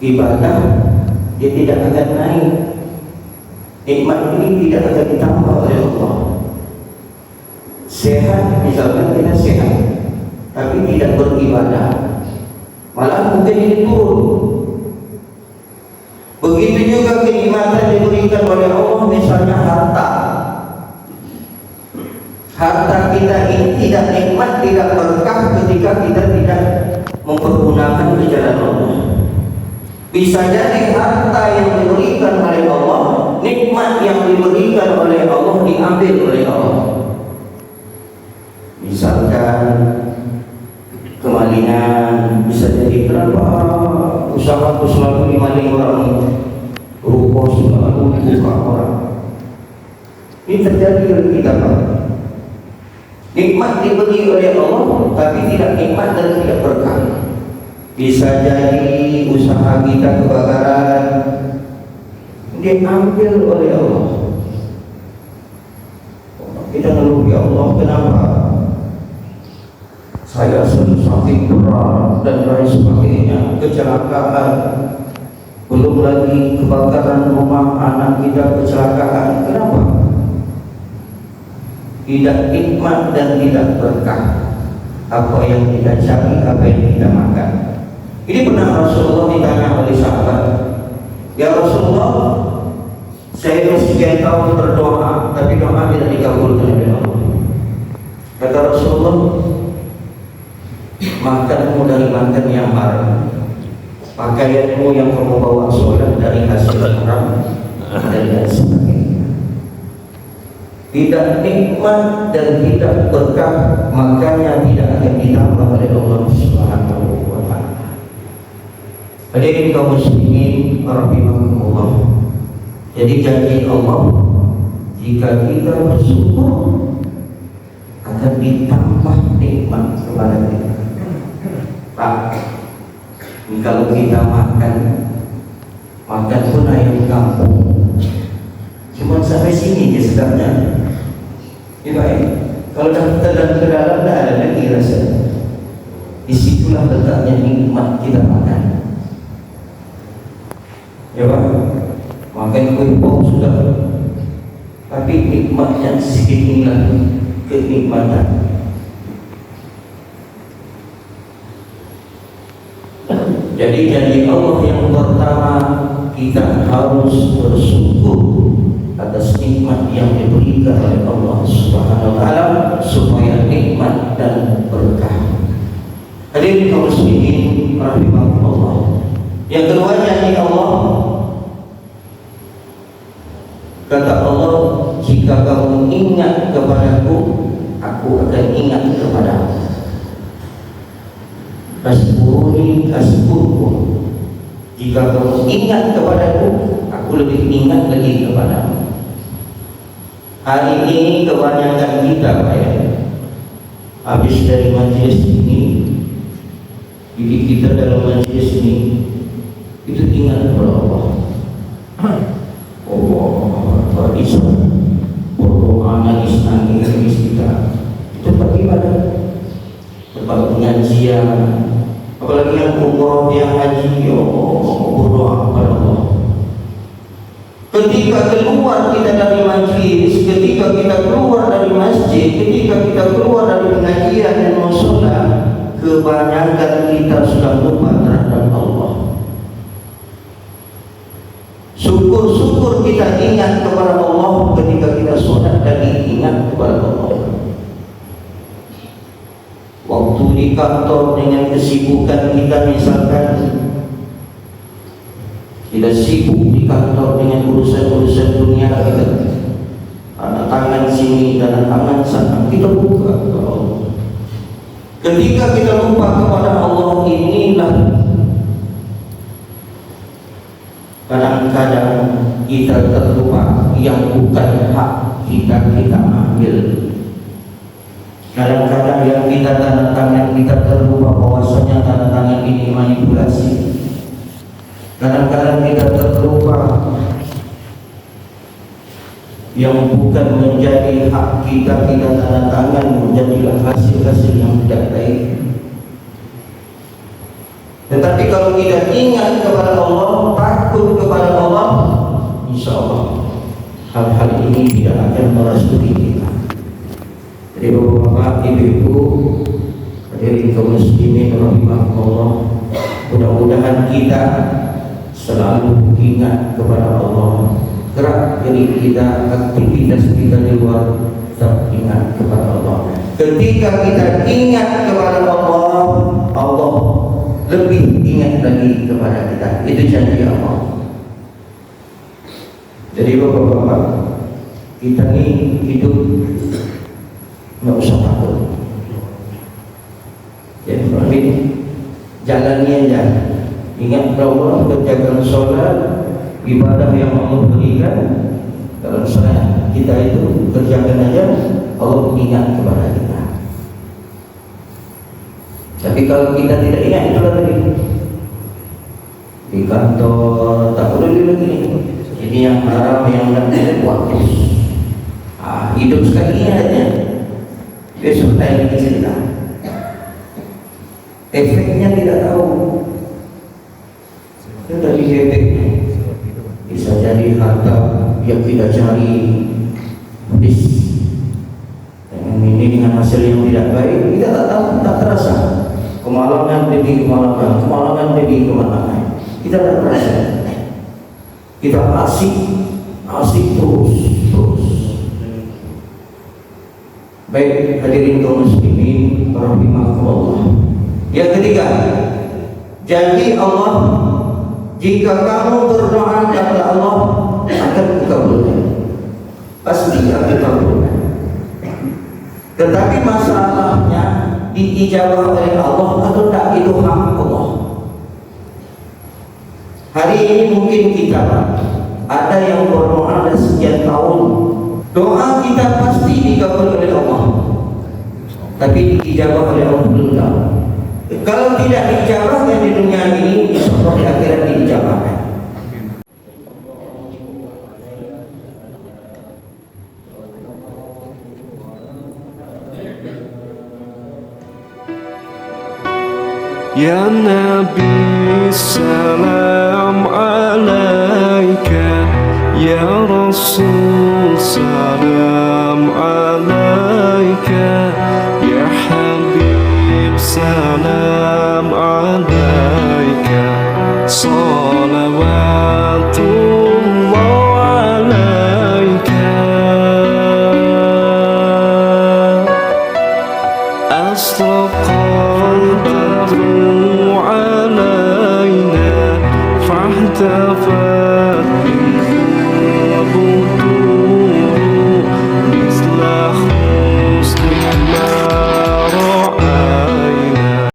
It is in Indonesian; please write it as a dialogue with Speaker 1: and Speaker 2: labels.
Speaker 1: ibadah dia tidak akan naik. Nikmat ini tidak akan ditambah oleh Allah sehat misalkan kita sehat tapi tidak beribadah malah mungkin ini turun begitu juga kenikmatan diberikan oleh Allah misalnya harta harta kita ini tidak nikmat, tidak berkah ketika kita tidak mempergunakan ke jalan Allah. Bisa jadi harta yang diberikan oleh Allah, nikmat yang diberikan oleh Allah diambil oleh Allah. Misalkan kemalingan bisa jadi berapa usaha aku selalu dimaling orang ruko selalu buka orang ini terjadi oleh kita Pak Nikmat diberi oleh Allah tapi tidak nikmat dan tidak berkah. Bisa jadi usaha kita kebakaran diambil oleh Allah. Kita ngeluh ya Allah kenapa? Saya sakit berat dan lain sebagainya, kecelakaan. Belum lagi kebakaran rumah anak kita kecelakaan. Kenapa? tidak nikmat dan tidak berkah apa yang kita cari, apa yang kita makan. Ini pernah Rasulullah ditanya oleh sahabat, Ya Rasulullah, saya sekian tahun berdoa, tapi doa tidak dikabulkan oleh Allah. Kata Rasulullah, makanmu dari makan yang haram, pakaianmu yang kamu bawa sholat dari hasil haram, dan lain sebagainya tidak nikmat dan tidak berkah makanya tidak akan ditambah oleh Allah Subhanahu wa taala. Hadirin kaum muslimin rahimakumullah. Jadi janji Allah jika kita bersyukur akan ditambah nikmat kepada kita. Pak, kalau kita makan makan pun ayam kampung cuma sampai sini dia sedapnya Ya baik. Kalau dah telan ke dalam dah ada lagi rasa. Di situlah letaknya nikmat kita makan. Ya pak. Makan kue pok sudah. Tapi nikmatnya sedikit inilah kenikmatan. Jadi janji Allah yang pertama kita harus bersyukur atas nikmat yang diberikan oleh Allah Subhanahu wa taala supaya nikmat dan berkah. Hadirin kaum muslimin rahimakumullah. Yang kedua janji Allah kata Allah jika kamu ingat kepadaku aku akan ingat kepadamu. Kasbuni kasbuku Jika kamu ingat kepadaku Aku lebih ingat lagi kepadamu. Hari ini kebanyakan kita Pak ya. Habis dari majelis ini Jadi kita dalam majelis ini Itu ingat kepada Ketika keluar kita dari majlis, ketika kita keluar dari masjid, ketika kita keluar dari pengajian dan musola, kebanyakan kita sudah lupa terhadap Allah. Syukur-syukur kita ingat kepada Allah ketika kita sholat dan ingat kepada Allah. Waktu di kantor dengan kesibukan kita misalkan kita sibuk di kantor dengan urusan-urusan dunia kita ada tangan sini dan tangan sana kita buka Allah ketika kita lupa kepada Allah inilah kadang-kadang kita terlupa yang bukan hak kita kita ambil. Kadang-kadang yang kita tanda tangan kita terlupa bahwasanya tanda tangan ini manipulasi. Kadang-kadang kita terlupa yang bukan menjadi hak kita kita tanda tangan menjadilah hasil-hasil yang tidak baik. Tetapi kalau kita ingat kepada Allah, takut kepada Allah, insya Allah hal-hal ini tidak akan merasui kita. Jadi bapak-bapak, ibu-ibu, hadirin kaum muslimin rahimahullah, mudah-mudahan kita selalu ingat kepada Allah. Gerak diri kita, aktivitas kita di luar tetap ingat kepada Allah. Ketika kita ingat kepada Allah, Allah lebih ingat lagi kepada kita. Itu janji Allah. Jadi bapak-bapak, kita ni hidup nggak usah takut. Ya, amin. Jalani aja. Ingat bahwa kerjakan sholat ibadah yang Allah berikan dalam sholat kita itu kerjakan aja Allah ingat kepada kita. Tapi kalau kita tidak ingat itu lagi di kantor tak boleh lagi ni. Ini yang haram yang tidak buat. Ah, hidup sekali aja. Besok lain lagi cerita. Efeknya tidak tahu. Tadi efeknya. Bisa jadi harta yang kita cari habis. Dengan ini dengan hasil yang tidak baik kita tak tahu tak terasa. Kemalangan demi kemalangan kemalangan demi kemalangan. Kita tak terasa. Kita asik asik terus terus. Baik hadirin kaum muslimin rahimakumullah. Yang ketiga janji Allah jika kamu berdoa kepada Allah akan dikabulkan. Pasti akan dikabulkan. Tetapi masalahnya diijabah oleh Allah atau tidak itu hak Allah? Hari ini mungkin kita ada yang berdoa dan sekian tahun. Doa kita pasti dikabul oleh Allah. Tapi diijabah oleh Allah belum kalau tidak dijawab yang di dunia ini, insya Allah di akhirat
Speaker 2: dijawabkan. Ya Nabi salam alaika Ya Rasul salam قدره علينا فاحتفظ